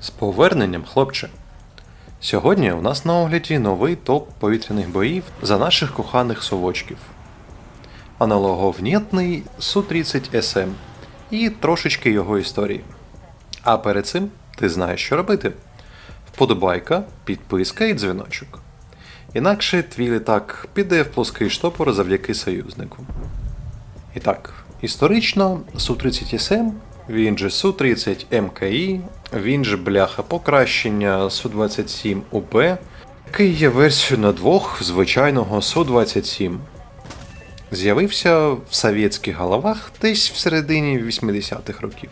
З поверненням, хлопче. Сьогодні у нас на огляді новий топ повітряних боїв за наших коханих совочків. Аналоговнітний Су-30СМ і трошечки його історії. А перед цим ти знаєш, що робити. Вподобайка, підписка і дзвіночок. Інакше твій літак піде в плоский штопор завдяки союзнику. І так, історично Су-30СМ, він же Су-30 МКІ, він же бляха покращення Су-27 УБ, який є версією на двох звичайного Су-27. З'явився в совєтських головах десь в середині 80-х років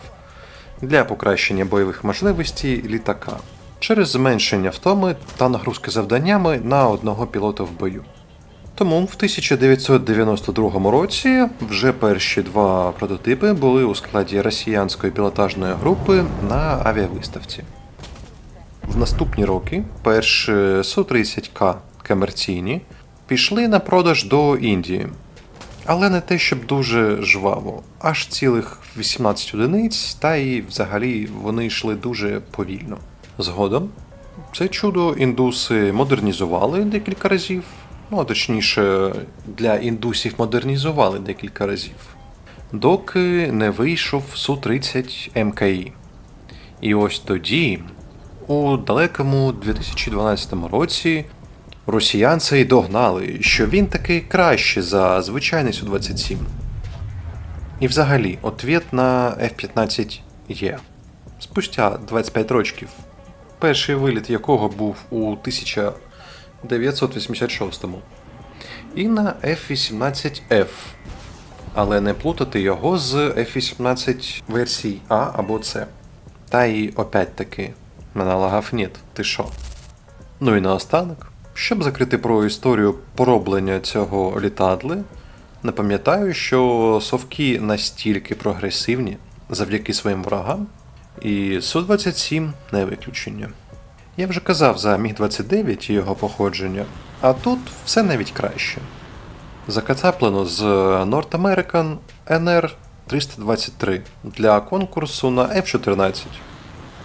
для покращення бойових можливостей літака через зменшення втоми та нагрузки завданнями на одного пілота в бою. Тому в 1992 році вже перші два прототипи були у складі росіянської пілотажної групи на авіавиставці. В наступні роки перші Су-30К комерційні пішли на продаж до Індії. Але не те, щоб дуже жваво, аж цілих 18 одиниць, та і взагалі вони йшли дуже повільно. Згодом це чудо індуси модернізували декілька разів, ну а точніше, для індусів модернізували декілька разів, доки не вийшов Су-30 МКІ. І ось тоді, у далекому 2012 році, росіянці й догнали, що він таки краще за звичайний Су-27. І взагалі, ответ на F-15 є. Спустя 25 років, перший виліт якого був у 1986-му, і на F-18F, але не плутати його з F-18 версій А або С. Та і опять-таки, аналогів нет, ти що? Ну і наостанок, щоб закрити про історію пороблення цього літадли, напам'ятаю, що совки настільки прогресивні завдяки своїм ворогам, і Су-27 не виключення. Я вже казав за Міг-29 і його походження, а тут все навіть краще. Закацаплено з North American NR 323 для конкурсу на F-14.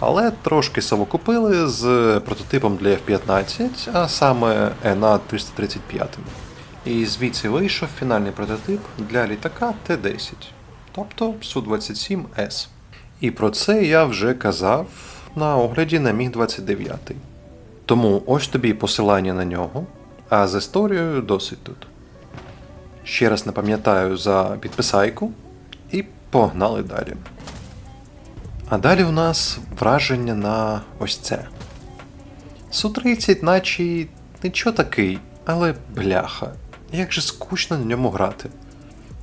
Але трошки совокупили з прототипом для F-15, а саме NA 335. І звідси вийшов фінальний прототип для літака Т-10, тобто Су-27С. І про це я вже казав на огляді на Міг-29. Тому ось тобі посилання на нього, а з історією досить тут. Ще раз напам'ятаю за підписайку і погнали далі. А далі у нас враження на ось це. Су-30, наче нічого такий, але бляха, як же скучно на ньому грати.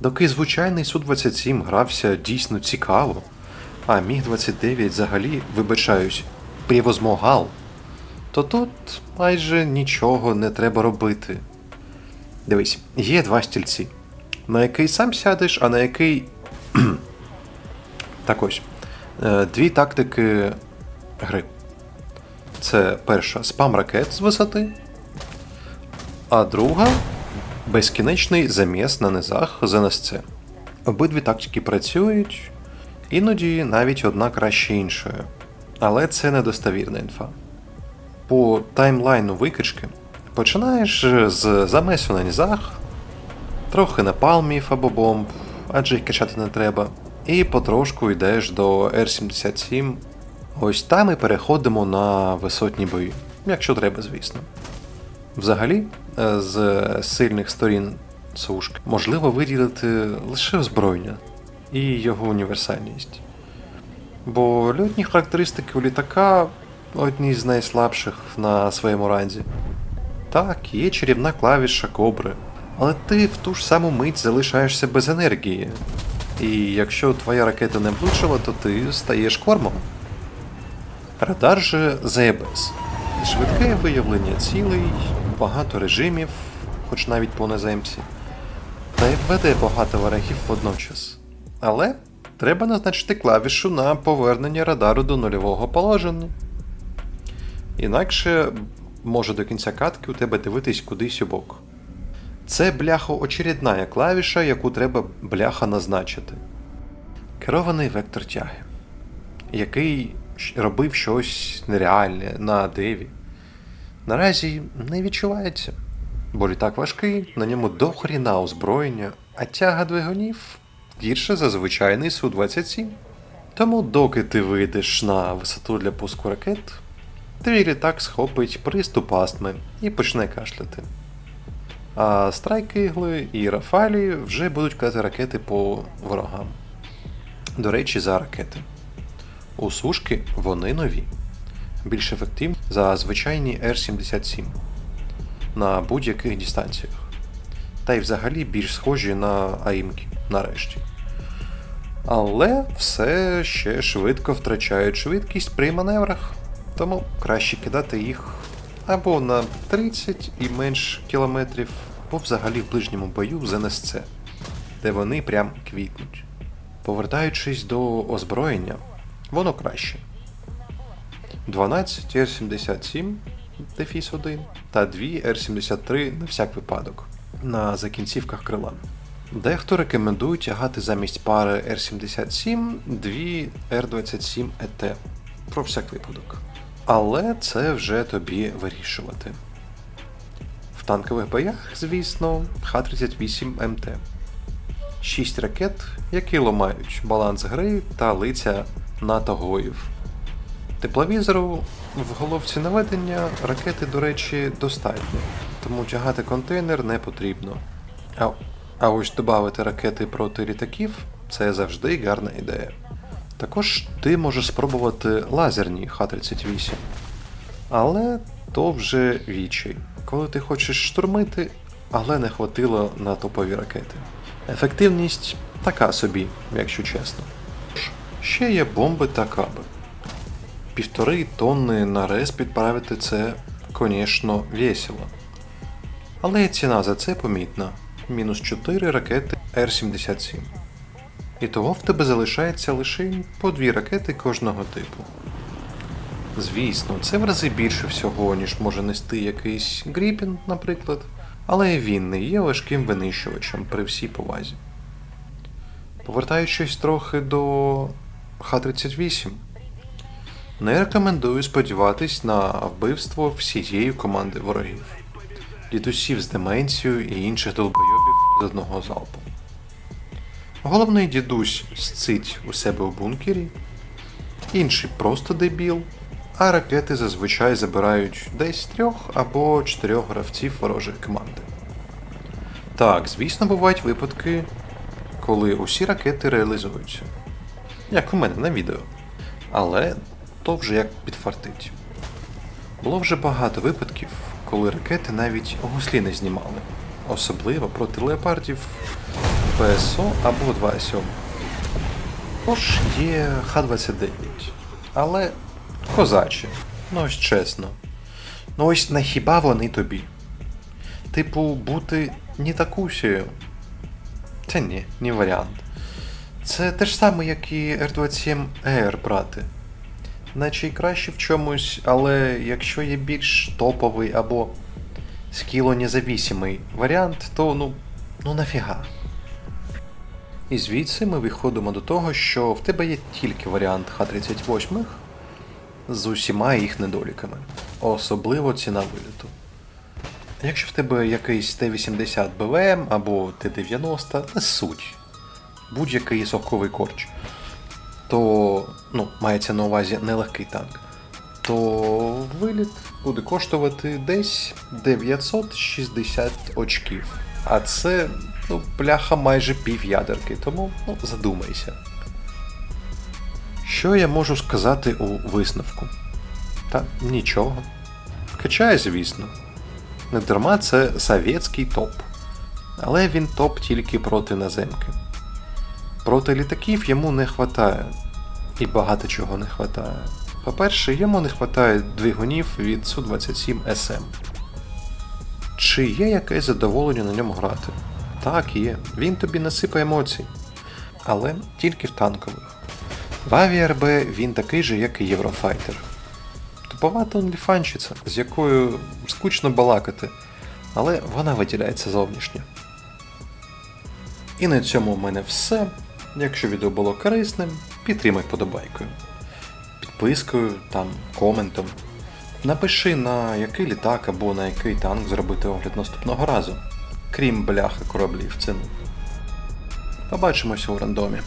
Доки звичайний Су-27 грався дійсно цікаво, а Міг-29 взагалі, вибачаюсь, превозмогал, то тут майже нічого не треба робити. Дивись, є два стільці, на який сам сядеш, а на який. так ось. Е, Дві тактики гри. Це перша спам ракет з висоти, а друга безкінечний заміс на низах з НСЦ. Обидві тактики працюють, іноді навіть одна краще іншої. Але це недостовірна інфа. По таймлайну викачки починаєш з замесу на низах, трохи напалмів або бомб, адже їх качати не треба, і потрошку йдеш до R77. Ось там і переходимо на висотні бої, якщо треба, звісно. Взагалі, з сильних сторін сушки можливо виділити лише озброєння і його універсальність. Бо льотні характеристики у літака одні з найслабших на своєму ранзі. Так, є чарівна клавіша кобри, але ти в ту ж саму мить залишаєшся без енергії. І якщо твоя ракета не влучила, то ти стаєш кормом. Радар же ЗЕБЕС. Швидке виявлення цілей, багато режимів, хоч навіть по наземці. Та й веде багато ворогів водночас. Але треба назначити клавішу на повернення радару до нульового положення. Інакше може до кінця катки у тебе дивитись кудись у бок. Це бляхо очередна клавіша, яку треба бляха назначити. Керований вектор тяги, який робив щось нереальне на деві. Наразі не відчувається, бо літак важкий, на ньому дохріна озброєння, а тяга двигунів гірше за звичайний Су-27. Тому, доки ти вийдеш на висоту для пуску ракет, твій літак схопить приступ астми і почне кашляти. А страйки ігли і Рафалі вже будуть кидати ракети по ворогам. До речі, за ракети. У сушки вони нові, більш ефективні за звичайні Р-77 на будь-яких дистанціях. Та й взагалі більш схожі на АІМки нарешті. Але все ще швидко втрачають швидкість при маневрах, тому краще кидати їх або на 30 і менш кілометрів, або взагалі в ближньому бою з НСЦ, де вони прям квітнуть. Повертаючись до озброєння, воно краще. 12 Р-77 Дефіс 1 та 2 Р-73 на всяк випадок на закінцівках крила. Дехто рекомендує тягати замість пари Р-77 дві Р-27 ЕТ про всяк випадок. Але це вже тобі вирішувати. В танкових боях, звісно, Х-38 МТ. Шість ракет, які ламають баланс гри та лиця НАТО гоїв. Тепловізору в головці наведення ракети, до речі, достатньо, тому тягати контейнер не потрібно. А, а ось додати ракети проти літаків це завжди гарна ідея. Також ти можеш спробувати лазерні Х-38. Але то вже вічай, коли ти хочеш штурмити, але не хватило на топові ракети. Ефективність така собі, якщо чесно. Ще є бомби та каби. Півтори тонни на рез підправити це, звісно, весело. Але ціна за це помітна. Мінус 4 ракети Р-77. І того в тебе залишається лише по дві ракети кожного типу. Звісно, це в рази більше всього, ніж може нести якийсь Гріпін, наприклад, але він не є важким винищувачем при всій повазі. Повертаючись трохи до Х-38, не рекомендую сподіватись на вбивство всієї команди ворогів, дідусів з деменцією і інших долбойобів з одного залпу. Головний дідусь сцить у себе у бункері, інший просто дебіл, а ракети зазвичай забирають десь трьох або чотирьох гравців ворожої команди. Так, звісно, бувають випадки, коли усі ракети реалізуються, як у мене на відео. Але то вже як підфартить. Було вже багато випадків, коли ракети навіть гуслі не знімали, особливо проти леопардів ПСО або 2С. Тож є Х-29, але козачі, ну ось чесно. Ну ось на хіба вони тобі? Типу, бути не такусею? Та ні, не варіант. Це те ж саме, як і R27 Air брати. Наче й краще в чомусь, але якщо є більш топовий або скілонезавісимий варіант, то ну, ну нафіга. І звідси ми виходимо до того, що в тебе є тільки варіант Х-38 з усіма їх недоліками, особливо ціна виліту. Якщо в тебе якийсь Т-80 БВМ або Т-90, не суть. Будь-який совковий корч, то ну, мається на увазі нелегкий танк, то виліт буде коштувати десь 960 очків. А це, ну, бляха майже пів ядерки, тому ну, задумайся. Що я можу сказати у висновку? Та нічого. Качає, звісно. Не дарма це совєтський топ. Але він топ тільки проти наземки. Проти літаків йому не хватає. І багато чого не хватає. По-перше, йому не хватає двигунів від Су-27 СМ. Чи є якесь задоволення на ньому грати? Так, є. Він тобі насипає емоцій. Але тільки в танкових. В Авіарб він такий же, як і Єврофайтер. Туповата онліфанщиця, з якою скучно балакати, але вона виділяється зовнішньо. І на цьому в мене все. Якщо відео було корисним, підтримай подобайкою. Підпискою, там, коментом. Напиши, на який літак або на який танк зробити огляд наступного разу. Крім бляха кораблів, це Побачимось у рандомі.